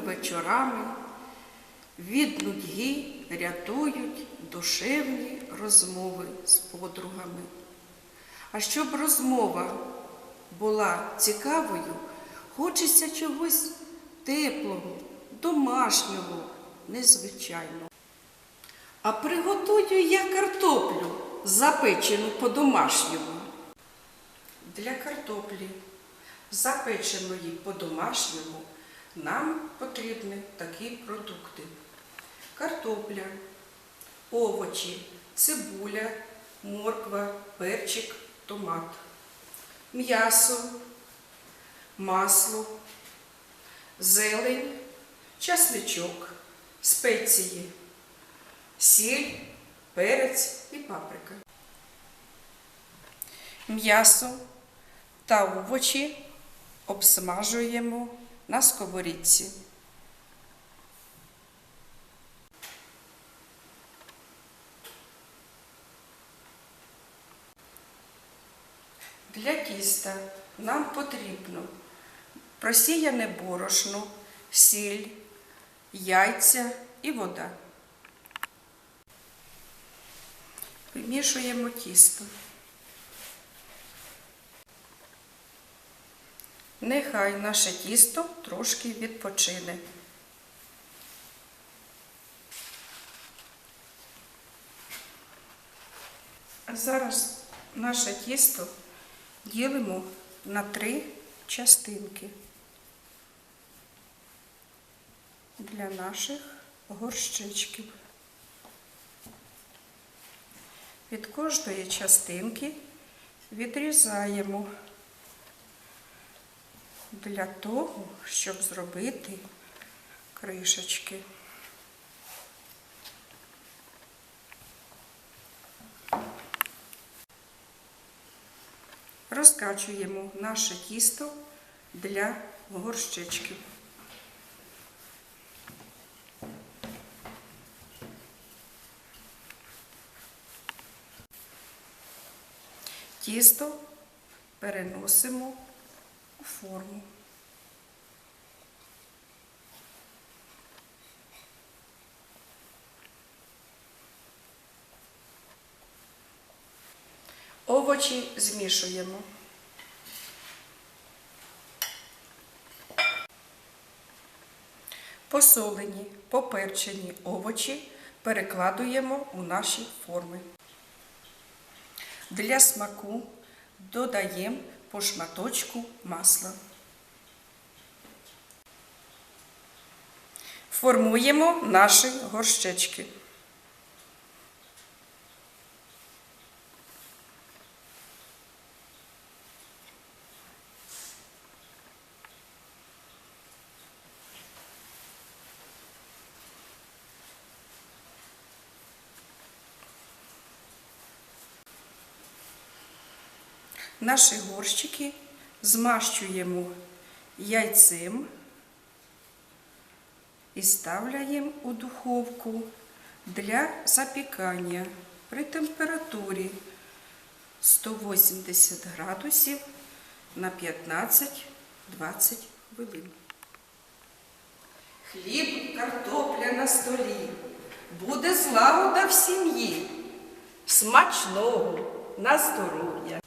вечорами від нудьги рятують душевні розмови з подругами. А щоб розмова була цікавою, хочеться чогось теплого, домашнього, незвичайного. А приготую я картоплю, запечену по-домашньому. Для картоплі, запеченої по-домашньому, нам потрібні такі продукти: картопля, овочі, цибуля, морква, перчик, томат, м'ясо, масло, зелень, часничок, спеції, сіль, перець і паприка. М'ясо та овочі обсмажуємо на сковорідці. Для тіста нам потрібно просіяне борошно, сіль, яйця і вода. Вимішуємо тісто. Нехай наше тісто трошки відпочине. Зараз наше тісто ділимо на три частинки для наших горщичків. Від кожної частинки відрізаємо для того, щоб зробити кришечки. Розкачуємо наше тісто для горщичків. Тісто переносимо форму. Овочі змішуємо. Посолені, поперчені овочі перекладуємо у наші форми. Для смаку додаємо по шматочку масла. Формуємо наші горщички. Наші горщики змащуємо яйцем і ставляємо у духовку для запікання при температурі 180 градусів на 15-20 хвилин. Хліб, картопля на столі. Буде злагода в сім'ї. Смачного на здоров'я!